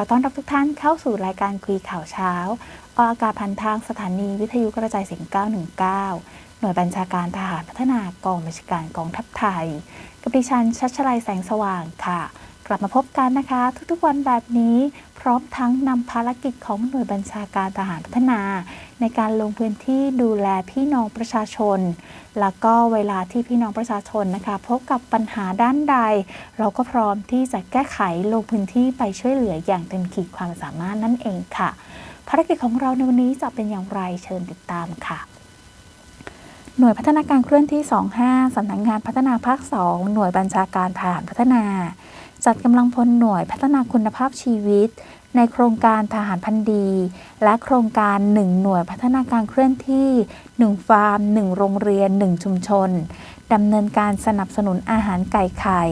อต้อนรับทุกท่านเข้าสู่รายการคุยข่าวเช้า ออกอากาศผ่านทางสถานีวิทยุกระจายเสียง 919 หน่วยบัญชาการทหารพัฒนากองบัญชาการกองทัพไทย กับดิฉันชัชลัยแสงสว่างค่ะ กลับมาพบกันนะคะ ทุกๆวันแบบนี้พร้อมทั้งนำภารกิจของหน่วยบัญชาการทหารพัฒนา ในการลงพื้นที่ดูแลพี่น้องประชาชน แล้วก็เวลาที่พี่น้องประชาชนนะคะ พบกับปัญหาด้านใด เราก็พร้อมที่จะแก้ไขลงพื้นที่ไปช่วยเหลืออย่างเต็มขีดความสามารถนั่นเองค่ะ ภารกิจของเราในวันนี้จะเป็นอย่างไรเชิญติดตามค่ะหน่วยพัฒนาการเคลื่อนที่ 25 สำนักงงานพัฒนาภาค 2 หน่วยบัญชาการทหารพัฒนา จัดกำลังพลหน่วยพัฒนาคุณภาพชีวิต ในโครงการทหารพันดี และโครงการ 1 หน่วยพัฒนาการเคลื่อนที่ 1 ฟาร์ม 1 โรงเรียน 1 ชุมชนดำเนินการสนับสนุนอาหารไก่ไข่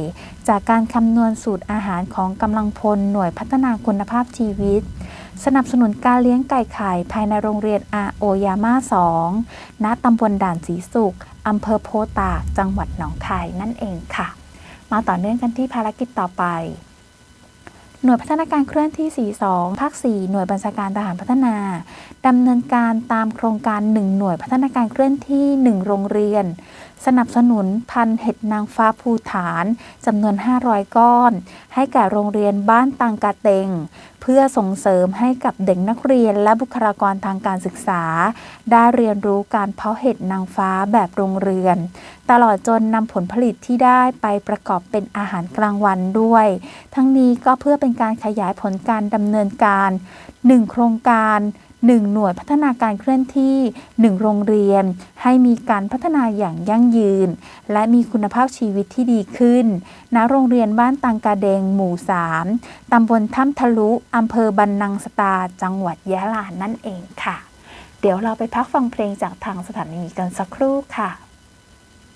จากการคำนวณสูตรอาหารของกำลังพลหน่วยพัฒนาคุณภาพชีวิต สนับสนุนการเลี้ยงไก่ไข่ภายในโรงเรียนอาโอยาม่า 2 ณ ตำบลด่านสีสุขอำเภอโพตาก จังหวัดหนองคายนั่นเองค่ะ มาต่อเนื่องกันที่ภารกิจต่อไป หน่วยพัฒนาการเคลื่อนที่ 42 ภาค 4 หน่วยบัญชาการทหารพัฒนา ดำเนินการตามโครงการ 1 หน่วยพัฒนาการเคลื่อนที่ 1 โรงเรียน สนับสนุนพันเห็ดนางฟ้าภูฐานจำนวน 500 ก้อน ให้แก่โรงเรียนบ้านตังกาเตงเพื่อส่งเสริมให้กับเด็กนักเรียนและบุคลากรทางการศึกษา ได้เรียนรู้การเพาะเห็ดนางฟ้าแบบโรงเรือน ตลอดจนนำผลผลิตที่ได้ไปประกอบเป็นอาหารกลางวันด้วย ทั้งนี้ก็เพื่อเป็นการขยายผลการดำเนินการ 1 โครงการ 1 หน่วยพัฒนาการเคลื่อนที่ 1 โรงเรียน ให้มีการพัฒนาอย่างยั่งยืน และมีคุณภาพชีวิตที่ดีขึ้น ณ โรงเรียนบ้านตังกาเดงหมู่ 3 ตำบลถ้ำทะลุอำเภอบันนังสตา จังหวัดยะลานั่นเองค่ะ เดี๋ยวเราไปพักฟังเพลงจากทางสถานีกันสักครู่ค่ะ